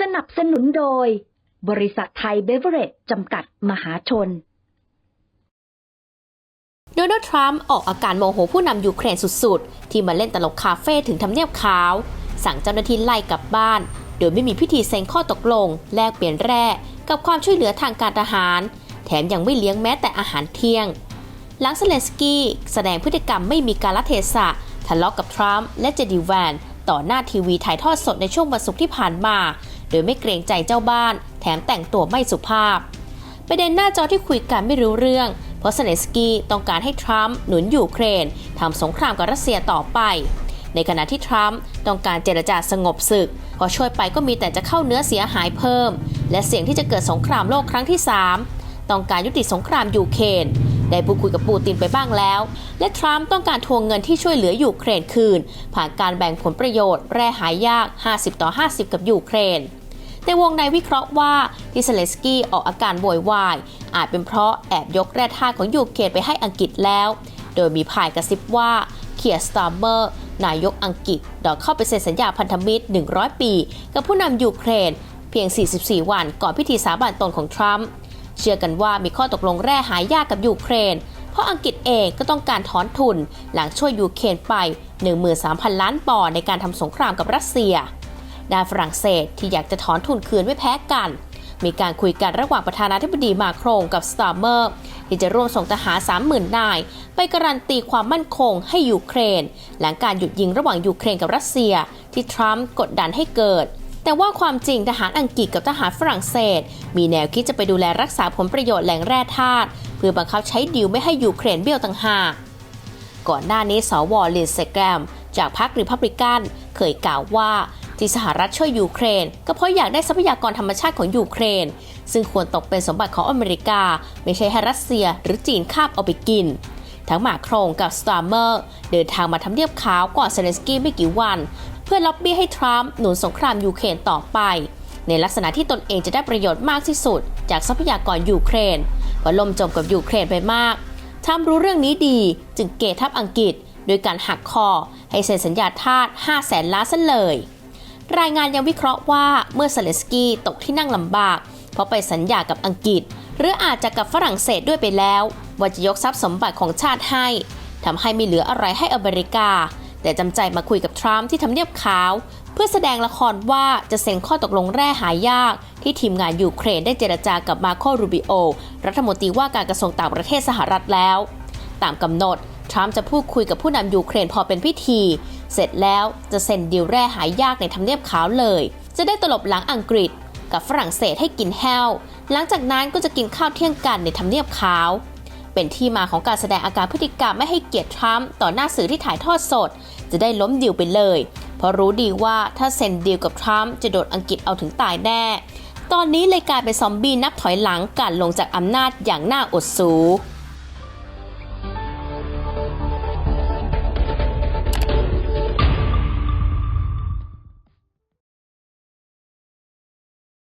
สนับสนุนโดย บริษัทไทยเบเวอเรจจำกัดมหาชน โดนัลด์ทรัมป์ออกอาการโมโหผู้นำยูเครนสุดๆ ที่มาเล่นตลกคาเฟ่ถึงทำเนียบขาว สั่งเจ้าหน้าที่ไล่กลับบ้าน โดยไม่มีพิธีเซ็นข้อตกลง แลกเปลี่ยนแร่กับความช่วยเหลือทางการทหาร แถมยังไม่เลี้ยงแม้แต่อาหารเที่ยง หลังเซเลนสกี้แสดงพฤติกรรมไม่มีการละเทศะทะเลาะกับทรัมป์และเจดีแวนต่อหน้าทีวีถ่ายทอดสดในช่วงวันศุกร์ที่ผ่านมา โดยไม่เกรงใจเจ้าบ้าน แถมแต่งตัวไม่สุภาพ ประเด็นหน้าจอที่คุยกันไม่รู้เรื่อง เพราะเซเลนสกี้ต้องการให้ทรัมป์หนุนยูเครนทำสงครามกับรัสเซียต่อไป ในขณะที่ทรัมป์ต้องการเจรจาสงบศึก พอช่วยไปก็มีแต่จะเข้าเนื้อเสียหายเพิ่ม และเสี่ยงที่จะเกิดสงครามโลกครั้งที่ 3 ต้องการยุติสงครามยูเครนได้พูดคุยกับปูตินไปบ้างแล้ว และทรัมป์ต้องการทวงเงินที่ช่วยเหลือยูเครนคืน ผ่านการแบ่งผลประโยชน์ แร่หายาก 50 ต่อ 50 กับยูเครน แต่วงในวิเคราะห์ว่าที่เซเลสกี้ออกอาการโวยวายอาจเป็นเพราะแอบยกแร่ธาตุของยูเครนไปให้อังกฤษแล้ว โดยมีพายกระซิบว่าเคียร์สตาร์เมอร์นายกอังกฤษดอกเข้าไปเซ็นสัญญาพันธมิตร 100 ปี กับผู้นำยูเครน เพียง 44 วันก่อนพิธีสาบานตนของทรัมป์เชื่อกันว่ามีข้อตกลงแร่หายากกับยูเครน เพราะอังกฤษเองก็ต้องการถอนทุน หลังช่วยยูเครนไป 13,000 ล้านปอนด์ในการทำสงครามกับรัสเซีย ด้านฝรั่งเศสที่อยากจะถอนทุนคืนไม่แพ้กัน มีการคุยกันระหว่างประธานาธิบดีมาโครงกับสตาร์เมอร์ที่จะร่วมส่งทหาร 30,000 นาย ไปการันตีความมั่นคงให้ยูเครน หลังการหยุดยิงระหว่างยูเครนกับรัสเซีย ที่ทรัมป์กดดันให้เกิด แต่ว่าความจริงทหารอังกฤษกับทหารฝรั่งเศส มีแนวคิดจะไปดูแลรักษาผลประโยชน์แหล่งแร่ธาตุเพื่อบังคับใช้ดิวไม่ให้ยูเครนเบี้ยวต่างหากก่อนหน้านี้สวลินเซแกรม จากพรรคริพับลิกัน เคยกล่าวว่า ที่สหรัฐช่วยยูเครน ก็เพราะอยากได้ทรัพยากรธรรมชาติของยูเครน ซึ่งควรตกเป็นสมบัติของอเมริกา ไม่ใช่ให้รัสเซียหรือจีนคาบเอาไปกิน ทั้งหมาโครงกับสตาร์เมอร์เดินทางมาทำเนียบขาวก่อนเซเลนสกี้ไม่กี่วัน เพื่อล็อบบี้ให้ทรัมป์หนุนสงครามยูเครนต่อไป ในลักษณะที่ตนเองจะได้ประโยชน์มากที่สุด จากทรัพยากรยูเครนเพราะลมจมกับยูเครนไปมากทรัมป์รู้เรื่องนี้ดีจึงเกทับอังกฤษโดยการหักคอ ให้เซ็นสัญญาทาส5แสนล้านซะเลย รายงานยังวิเคราะห์ว่าเมื่อเซเลสกี้ตกที่นั่งลำบาก เพราะไปสัญญากับอังกฤษ หรืออาจจะกับฝรั่งเศสด้วยไปแล้ว ว่าจะยกทรัพย์สมบัติของชาติให้ทำให้ไม่เหลืออะไรให้อเมริกา แต่จำใจมาคุยกับทรัมป์ที่ทำเนียบขาว เพื่อแสดงละครว่าจะเซ็นข้อตกลงแร่หายาก ที่ทีมงานยูเครนได้เจรจากับมาโครูบิโอ รัฐมนตรีว่าการกระทรวงต่างประเทศสหรัฐแล้ว ตามกำหนดทรัมป์จะพูดคุยกับผู้นำยูเครนพอเป็นพิธี เสร็จแล้วจะเซ็นดีลแร่หายากในทำเนียบขาวเลย จะได้ตลบหลังอังกฤษ กับฝรั่งเศสให้กินแห้ว หลังจากนั้นก็จะกินข้าวเที่ยงกันในทำเนียบขาว เป็นที่มาของการแสดงอาการพฤติกรรมไม่ให้เกียรติทรัมป์ต่อหน้าสื่อที่ถ่ายทอดสด จะได้ล้มดิวไปเลย เพราะรู้ดีว่าถ้าเซ็นดีลกับทรัมป์จะโดนอังกฤษเอาถึงตายแน่ตอนนี้เลยกลายเป็นซอมบี้นับถอยหลังการลงจากอำนาจอย่างน่าอดสู